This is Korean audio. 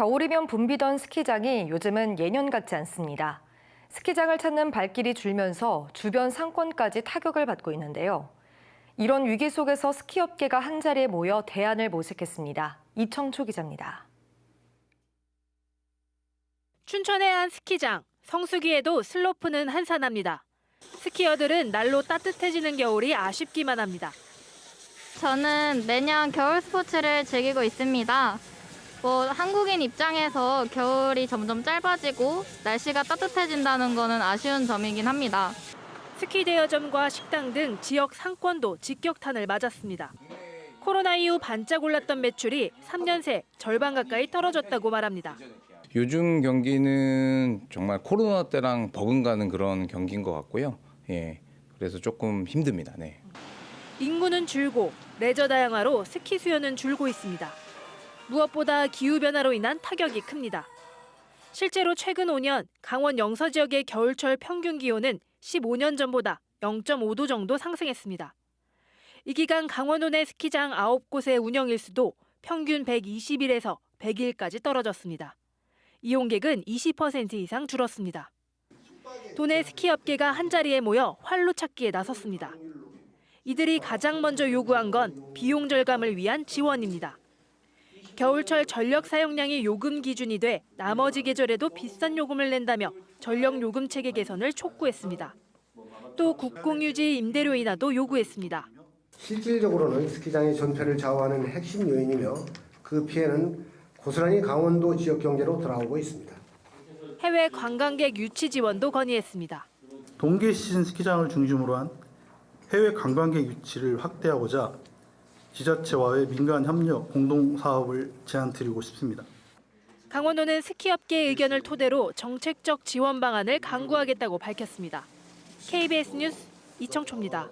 겨울이면 붐비던 스키장이 요즘은 예년 같지 않습니다. 스키장을 찾는 발길이 줄면서 주변 상권까지 타격을 받고 있는데요. 이런 위기 속에서 스키 업계가 한자리에 모여 대안을 모색했습니다. 이청초 기자입니다. 춘천의 한 스키장. 성수기에도 슬로프는 한산합니다. 스키어들은 날로 따뜻해지는 겨울이 아쉽기만 합니다. 저는 매년 겨울 스포츠를 즐기고 있습니다. 뭐 한국인 입장에서 겨울이 점점 짧아지고 날씨가 따뜻해진다는 것은 아쉬운 점이긴 합니다. 스키 대여점과 식당 등 지역 상권도 직격탄을 맞았습니다. 코로나 이후 반짝 올랐던 매출이 3년 새 절반 가까이 떨어졌다고 말합니다. 요즘 경기는 정말 코로나 때랑 버금가는 그런 경기인 것 같고요. 예. 그래서 조금 힘듭니다. 네. 인구는 줄고 레저 다양화로 스키 수요는 줄고 있습니다. 무엇보다 기후 변화로 인한 타격이 큽니다. 실제로 최근 5년 강원 영서 지역의 겨울철 평균 기온은 15년 전보다 0.5도 정도 상승했습니다. 이 기간 강원도 내 스키장 9곳의 운영 일수도 평균 120일에서 100일까지 떨어졌습니다. 이용객은 20% 이상 줄었습니다. 도내 스키 업계가 한자리에 모여 활로 찾기에 나섰습니다. 이들이 가장 먼저 요구한 건 비용 절감을 위한 지원입니다. 겨울철 전력 사용량이 요금 기준이 돼 나머지 계절에도 비싼 요금을 낸다며 전력 요금 체계 개선을 촉구했습니다. 또 국공유지 임대료 인하도 요구했습니다. 실질적으로는 스키장의 전폐를 좌우하는 핵심 요인이며 그 피해는 고스란히 강원도 지역 경제로 돌아오고 있습니다. 해외 관광객 유치 지원도 건의했습니다. 동계 시즌 스키장을 중심으로 한 해외 관광객 유치를 확대하고자 지자체와의 민간 협력 공동 사업을 제안 드리고 싶습니다. 강원도는 스키업계의 의견을 토대로 정책적 지원 방안을 강구하겠다고 밝혔습니다. KBS 뉴스 이청초입니다.